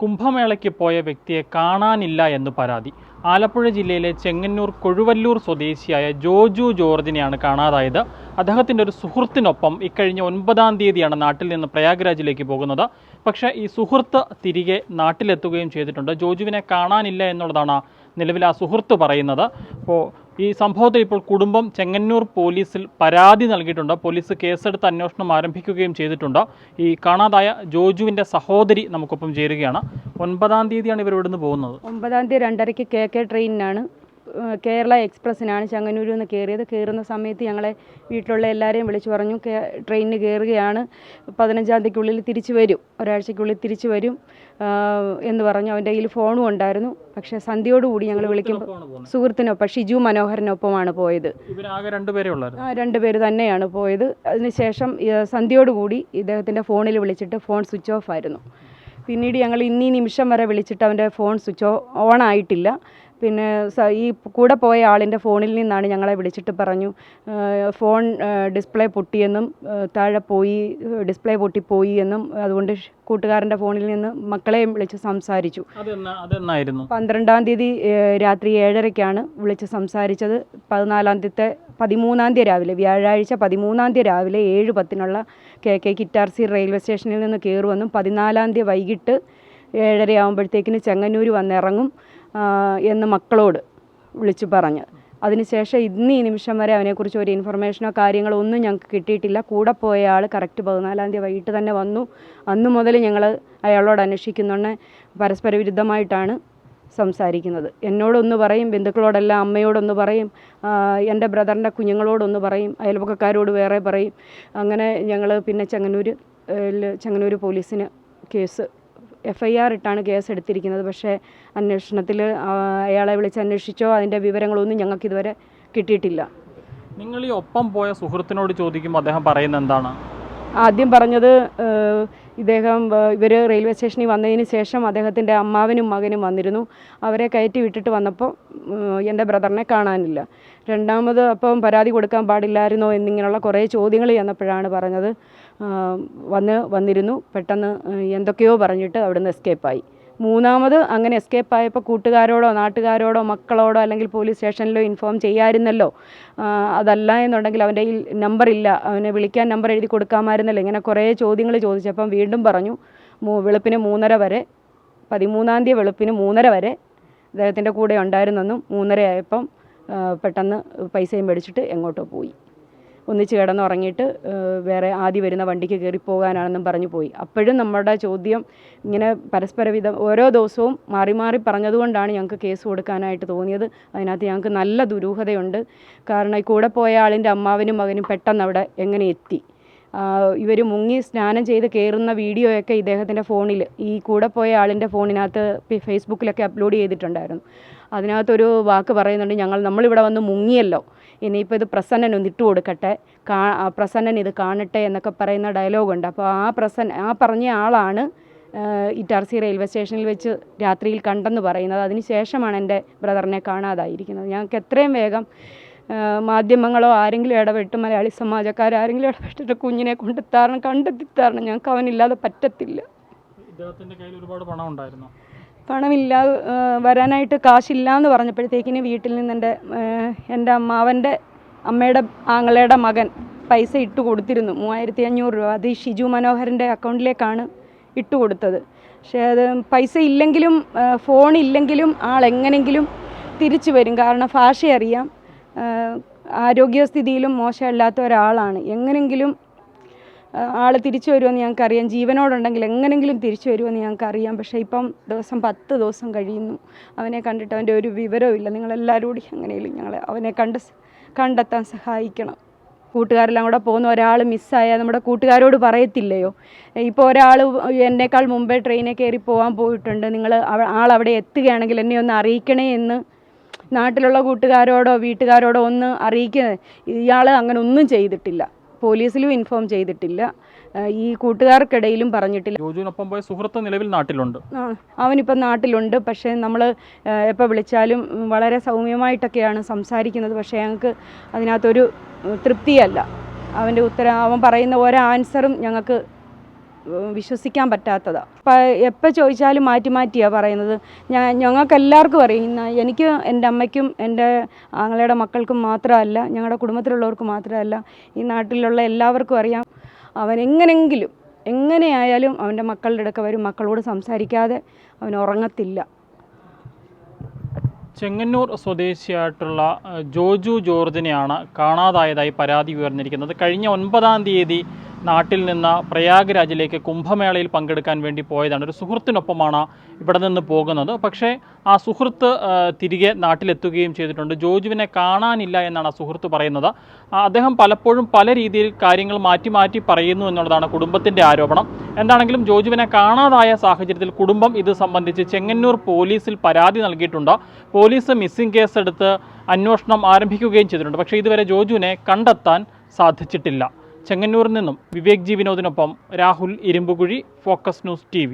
കുംഭമേളയ്ക്ക് പോയ വ്യക്തിയെ കാണാനില്ല എന്ന് പരാതി. ആലപ്പുഴ ജില്ലയിലെ ചെങ്ങന്നൂർ കൊഴുവല്ലൂർ സ്വദേശിയായ ജോജു ജോർജിനെയാണ് കാണാതായത്. അദ്ദേഹത്തിന്റെ ഒരു സുഹൃത്തിനൊപ്പം ഇക്കഴിഞ്ഞ ഒൻപതാം തീയതിയാണ് നാട്ടിൽ നിന്ന് പ്രയാഗ്രാജിലേക്ക് പോകുന്നത്. പക്ഷേ ഈ സുഹൃത്ത് തിരികെ നാട്ടിലെത്തുകയും ചെയ്തിട്ടുണ്ട്. ജോജുവിനെ കാണാനില്ല എന്നുള്ളതാണ് നിലവിൽ ആ സുഹൃത്ത് പറയുന്നത്. അപ്പോൾ ഈ സംഭവത്തിൽ ഇപ്പോൾ കുടുംബം ചെങ്ങന്നൂർ പോലീസിൽ പരാതി നൽകിയിട്ടുണ്ട്. പോലീസ് കേസെടുത്ത് അന്വേഷണം ആരംഭിക്കുകയും ചെയ്തിട്ടുണ്ട്. ഈ കാണാതായ ജോജുവിന്റെ സഹോദരി നമുക്കൊപ്പം ചേരുകയാണ്. ഒൻപതാം തീയതിയാണ് ഇവർ ഇവിടുന്ന് പോകുന്നത്. ഒമ്പതാം തീയതി രണ്ടരയ്ക്ക് കെ കെ ട്രെയിനിനാണ്. കേരള എക്സ്പ്രസ്സിനാണ് ചങ്ങന്നൂരിൽ നിന്ന് കയറിയത്. കയറുന്ന സമയത്ത് ഞങ്ങളെ വീട്ടിലുള്ള എല്ലാവരെയും വിളിച്ചു പറഞ്ഞു ട്രെയിനിന് കയറുകയാണ്. പതിനഞ്ചാം തീയതിക്കുള്ളിൽ തിരിച്ചു വരും. ഒരാഴ്ചയ്ക്കുള്ളിൽ തിരിച്ചു വരും. എന്ന് പറഞ്ഞു. അവന്റെ കയ്യിൽ ഫോണും ഉണ്ടായിരുന്നു. പക്ഷേ സന്ധ്യയോടുകൂടി ഞങ്ങൾ വിളിക്കുമ്പോൾ. സുഹൃത്തിനൊപ്പം ഷിജു മനോഹരനൊപ്പമാണ് പോയത്. രണ്ടുപേരേ ആ രണ്ട് പേര് തന്നെയാണ് പോയത്. അതിനുശേഷം സന്ധ്യയോടുകൂടി ഇദ്ദേഹത്തിന്റെ ഫോണിൽ വിളിച്ചിട്ട് ഫോൺ സ്വിച്ച് ഓഫ് ആയിരുന്നു. പിന്നീട് ഞങ്ങൾ ഇന്നീ നിമിഷം വരെ വിളിച്ചിട്ട് അവന്റെ ഫോൺ സ്വിച്ച് ഓൺ ആയിട്ടില്ല പിന്നെ സ- ഈ കൂടെ പോയ ആളിന്റെ ഫോണിൽ നിന്നാണ് ഞങ്ങളെ വിളിച്ചിട്ട് പറഞ്ഞു ഫോൺ ഡിസ്പ്ലേ പൊട്ടിയെന്നും താഴെ പോയി ഡിസ്പ്ലേ പൊട്ടിപ്പോയി എന്നും അതുകൊണ്ട് കൂട്ടുകാരന്റെ ഫോണിൽ നിന്ന് മക്കളെയും വിളിച്ച് സംസാരിച്ചു. അതെന്നായിരുന്നു? പന്ത്രണ്ടാം തീയതി രാത്രി ഏഴരയ്ക്കാണ് വിളിച്ച് സംസാരിച്ചത്. പതിനാലാം തീയതി പതിമൂന്നാം തീയതി രാവിലെ വ്യാഴാഴ്ച പതിമൂന്നാം തീയതി രാവിലെ ഏഴ് പത്തിനുള്ള കെ കെ കിറ്റാർസി റെയിൽവേ സ്റ്റേഷനിൽ നിന്ന് കയറുമെന്നും പതിനാലാം തീയതി വൈകിട്ട് ഏഴര ആകുമ്പോഴത്തേക്കിന് ചെങ്ങന്നൂർ വന്നിറങ്ങും എന്ന് മക്കളോട് വിളിച്ചു പറഞ്ഞ്. അതിനുശേഷം ഇന്ന് ഈ നിമിഷം വരെ അവനെക്കുറിച്ച് ഒരു ഇൻഫർമേഷനോ കാര്യങ്ങളോ ഒന്നും ഞങ്ങൾക്ക് കിട്ടിയിട്ടില്ല. കൂടെ പോയ ആൾ കറക്റ്റ് പതിനാലാം തീയതി വൈകിട്ട് തന്നെ വന്നു. അന്ന് മുതൽ ഞങ്ങൾ അയാളോട് അന്വേഷിക്കുന്നുണ്ട്. പരസ്പര വിരുദ്ധമായിട്ടാണ് സംസാരിക്കുന്നത്. എന്നോടൊന്ന് പറയും ബന്ധുക്കളോടെല്ലാം അമ്മയോടൊന്ന് പറയും എന്റെ ബ്രദറിന്റെ കുഞ്ഞുങ്ങളോടൊന്ന് പറയും അയൽപക്കക്കാരോട് വേറെ പറയും. അങ്ങനെ ഞങ്ങൾ പിന്നെ ചെങ്ങന്നൂർ ചെങ്ങന്നൂർ പോലീസിന് കേസ് എഫ് ഐ ആർ ഇട്ടാണ് കേസ് എടുത്തിരിക്കുന്നത്. പക്ഷേ അന്വേഷണത്തിൽ അയാളെ വിളിച്ച് അന്വേഷിച്ചോ അതിന്റെ വിവരങ്ങളൊന്നും ഞങ്ങൾക്ക് ഇതുവരെ കിട്ടിയിട്ടില്ല. നിങ്ങൾ ഈ ഒപ്പം പോയ സുഹൃത്തിനോട് ചോദിക്കുമ്പോൾ അദ്ദേഹം പറയുന്നത് എന്താണ്? ആദ്യം പറഞ്ഞത് ഇദ്ദേഹം ഇവർ റെയിൽവേ സ്റ്റേഷനിൽ വന്നതിന് ശേഷം അദ്ദേഹത്തിന്റെ അമ്മാവനും മകനും വന്നിരുന്നു. അവരെ കയറ്റി വിട്ടിട്ട് വന്നപ്പോൾ എന്റെ ബ്രദറിനെ കാണാനില്ല. രണ്ടാമത് അപ്പം പരാതി കൊടുക്കാൻ പാടില്ലായിരുന്നോ എന്നിങ്ങനെയുള്ള കുറേ ചോദ്യങ്ങൾ ചെന്നപ്പോഴാണ് പറഞ്ഞത്. വന്ന് വന്നിരുന്നു. പെട്ടെന്ന് എന്തൊക്കെയോ പറഞ്ഞിട്ട് അവിടുന്ന് എസ്കേപ്പായി മൂന്നാമത് അങ്ങനെ എസ്കേപ്പ് ആയപ്പോൾ കൂട്ടുകാരോടോ നാട്ടുകാരോടോ മക്കളോടോ അല്ലെങ്കിൽ പോലീസ് സ്റ്റേഷനിലോ ഇൻഫോം ചെയ്യാമായിരുന്നല്ലോ അതല്ല എന്നുണ്ടെങ്കിൽ അവന്റെ ഈ നമ്പറില്ല അവനെ വിളിക്കാൻ നമ്പർ എഴുതി കൊടുക്കാമായിരുന്നല്ലോ. ഇങ്ങനെ കുറേ ചോദ്യങ്ങൾ ചോദിച്ചപ്പം വീണ്ടും പറഞ്ഞു വെളുപ്പിന് മൂന്നര വരെ പതിമൂന്നാം തീയതി വെളുപ്പിന് മൂന്നര വരെ അദ്ദേഹത്തിന്റെ കൂടെ ഉണ്ടായിരുന്നെന്നും മൂന്നര ആയപ്പം ആ, പെട്ടെന്ന് പൈസയും മേടിച്ചിട്ട് എങ്ങോട്ടോ പോയി. ഒന്നിച്ച് കിടന്നുറങ്ങിയിട്ട് വേറെ ആദ്യം വരുന്ന വണ്ടിക്ക് കയറിപ്പോകാനാണെന്നും പറഞ്ഞു പോയി. അപ്പോഴും നമ്മുടെ ചോദ്യം ഇങ്ങനെ പരസ്പര വിധം ഓരോ ദിവസവും മാറി മാറി പറഞ്ഞതുകൊണ്ടാണ് ഞങ്ങൾക്ക് കേസ് കൊടുക്കാനായിട്ട് തോന്നിയത്. അതിനകത്ത് ഞങ്ങൾക്ക് നല്ല ദുരൂഹതയുണ്ട്. കാരണം കൂടെ പോയ ആളിന്റെ അമ്മാവനും മകനും പെട്ടെന്ന് അവിടെ എങ്ങനെ എത്തി? ഇവർ മുങ്ങി സ്നാനം ചെയ്ത് കയറുന്ന വീഡിയോയൊക്കെ ഇദ്ദേഹത്തിന്റെ ഫോണിൽ ഈ കൂടെ പോയ ആളിന്റെ ഫോണിനകത്ത് ഫേസ്ബുക്കിലൊക്കെ അപ്ലോഡ് ചെയ്തിട്ടുണ്ടായിരുന്നു. അതിനകത്തൊരു വാക്ക് പറയുന്നുണ്ട് ഞങ്ങൾ നമ്മളിവിടെ വന്ന് മുങ്ങിയല്ലോ. ഇനിയിപ്പോൾ ഇത് പ്രസന്നൻ ഒന്ന് ഇട്ട് കൊടുക്കട്ടെ. കാ പ്രസന്നൻ ഇത് കാണട്ടെ എന്നൊക്കെ പറയുന്ന ഡയലോഗുണ്ട് അപ്പോൾ ആ പ്രസന്ന ആ പറഞ്ഞ ആളാണ് ഇറ്റാർസി റെയിൽവേ സ്റ്റേഷനിൽ വെച്ച് രാത്രിയിൽ കണ്ടെന്ന് പറയുന്നത്. അതിന് ശേഷമാണ് എന്റെ ബ്രദറിനെ കാണാതായിരിക്കുന്നത്. ഞങ്ങൾക്ക് എത്രയും വേഗം മാധ്യമങ്ങളോ ആരെങ്കിലും ഇടപെട്ട് മലയാളി സമാജക്കാരെങ്കിലും ഇടപെട്ടിട്ട് കുഞ്ഞിനെ കൊണ്ടെത്താറണം കണ്ടെത്തിത്താറണം ഞങ്ങൾക്ക് അവനില്ലാതെ പറ്റത്തില്ല. ഇദ്ദേഹത്തിന്റെ കയ്യിൽ ഒരുപാട് പണം ഉണ്ടായിരുന്നു? പണമില്ല വരാനായിട്ട് കാശില്ല എന്ന് പറഞ്ഞപ്പോഴത്തേക്കിന് വീട്ടിൽ നിന്ന് എന്റെ എന്റെ അമ്മാവന്റെ അമ്മയുടെ ആങ്ങളയുടെ മകൻ പൈസ ഇട്ട് കൊടുത്തിരുന്നു. മൂവായിരത്തി അഞ്ഞൂറ് രൂപ. അത് ഈ ഷിജു മനോഹരന്റെ അക്കൗണ്ടിലേക്കാണ് ഇട്ട് കൊടുത്തത്. പക്ഷേ അത് പൈസ ഇല്ലെങ്കിലും ഫോണില്ലെങ്കിലും ഫോൺ ഇല്ലെങ്കിലും ആൾ എങ്ങനെങ്കിലും തിരിച്ചു വരും. കാരണം ഭാഷ അറിയാം. ആരോഗ്യസ്ഥിതിയിലും മോശമല്ലാത്ത ഒരാളാണ്. എങ്ങനെങ്കിലും ആൾ തിരിച്ചു വരുമെന്ന് ഞങ്ങൾക്കറിയാം. ജീവനോടുണ്ടെങ്കിൽ എങ്ങനെങ്കിലും തിരിച്ചു വരുമെന്ന് ഞങ്ങൾക്കറിയാം. പക്ഷേ ഇപ്പം ദിവസം പത്ത് ദിവസം കഴിയുന്നു. അവനെ കണ്ടിട്ട് അവന്റെ ഒരു വിവരവുമില്ല നിങ്ങളെല്ലാവരും കൂടി എങ്ങനെയും ഞങ്ങളെ അവനെ കണ്ട് കണ്ടെത്താൻ സഹായിക്കണം. കൂട്ടുകാരെല്ലാം കൂടെ പോകുന്ന ഒരാൾ മിസ്സായാൽ നമ്മുടെ കൂട്ടുകാരോട് പറയത്തില്ലയോ? ഇപ്പോൾ ഒരാൾ എന്നേക്കാൾ മുമ്പേ ട്രെയിനിൽ കയറി പോകാൻ പോയിട്ടുണ്ട്. നിങ്ങൾ ആൾ അവിടെ എത്തുകയാണെങ്കിൽ എന്നെ ഒന്ന് അറിയിക്കണേ എന്ന് നാട്ടിലുള്ള കൂട്ടുകാരോടോ വീട്ടുകാരോടോ ഒന്ന് അറിയിക്കുന്നത് ഇയാൾ അങ്ങനെ ഒന്നും ചെയ്തിട്ടില്ല. പോലീസിലും ഇൻഫോം ചെയ്തിട്ടില്ല. ഈ കൂട്ടുകാർക്കിടയിലും പറഞ്ഞിട്ടില്ല. ജോജുവിനൊപ്പം പോയ സുഹൃത്ത് നിലവിൽ നാട്ടിലുണ്ട്. ആ, അവനിപ്പം നാട്ടിലുണ്ട്. പക്ഷേ നമ്മൾ എപ്പോൾ വിളിച്ചാലും വളരെ സൗമ്യമായിട്ടൊക്കെയാണ് സംസാരിക്കുന്നത്. പക്ഷേ ഞങ്ങൾക്ക് അതിനകത്തൊരു തൃപ്തിയല്ല. അവന്റെ ഉത്തരം അവൻ പറയുന്ന ഓരോ ആൻസറും ഞങ്ങൾക്ക് വിശ്വസിക്കാൻ പറ്റാത്തതാണ് അപ്പം എപ്പോൾ ചോദിച്ചാലും മാറ്റി മാറ്റിയാണ് പറയുന്നത്. ഞാൻ ഞങ്ങൾക്ക് എല്ലാവർക്കും അറിയാം എനിക്ക് എന്റെ അമ്മയ്ക്കും എന്റെ ആങ്ങളയുടെ മക്കൾക്കും മാത്രമല്ല ഞങ്ങളുടെ കുടുംബത്തിലുള്ളവർക്ക് മാത്രമല്ല ഈ നാട്ടിലുള്ള എല്ലാവർക്കും അറിയാം. അവൻ എങ്ങനെങ്കിലും എങ്ങനെയായാലും അവന്റെ മക്കളുടെ അടുക്ക വരും. മക്കളോട് സംസാരിക്കാതെ അവൻ ഉറങ്ങത്തില്ല. ചെങ്ങന്നൂർ സ്വദേശിയായിട്ടുള്ള ജോജു ജോർജിനെയാണ് കാണാതായതായി പരാതി ഉയർന്നിരിക്കുന്നത്. കഴിഞ്ഞ ഒൻപതാം തീയതി നാട്ടിൽ നിന്ന് പ്രയാഗ്രാജിലേക്ക് കുംഭമേളയിൽ പങ്കെടുക്കാൻ വേണ്ടി പോയതാണ്. ഒരു സുഹൃത്തിനൊപ്പമാണ് ഇവിടെ നിന്ന് പോകുന്നത്. പക്ഷേ ആ സുഹൃത്ത് തിരികെ നാട്ടിലെത്തുകയും ചെയ്തിട്ടുണ്ട്. ജോജുവിനെ കാണാനില്ല എന്നാണ് ആ സുഹൃത്ത് പറയുന്നത്. അദ്ദേഹം പലപ്പോഴും പല രീതിയിൽ കാര്യങ്ങൾ മാറ്റി മാറ്റി പറയുന്നു എന്നുള്ളതാണ് കുടുംബത്തിന്റെ ആരോപണം. എന്താണെങ്കിലും ജോജുവിനെ കാണാതായ സാഹചര്യത്തിൽ കുടുംബം ഇത് സംബന്ധിച്ച് ചെങ്ങന്നൂർ പോലീസിൽ പരാതി നൽകിയിട്ടുണ്ട്. പോലീസ് മിസ്സിംഗ് കേസ് എടുത്ത് അന്വേഷണം ആരംഭിക്കുകയും ചെയ്തിട്ടുണ്ട്. പക്ഷേ ഇതുവരെ ജോജുവിനെ കണ്ടെത്താൻ സാധിച്ചിട്ടില്ല. ചെങ്ങന്നൂരിൽ നിന്നും Vivek G വിനോദിനൊപ്പം Rahul Irumpukuzhi Focus News T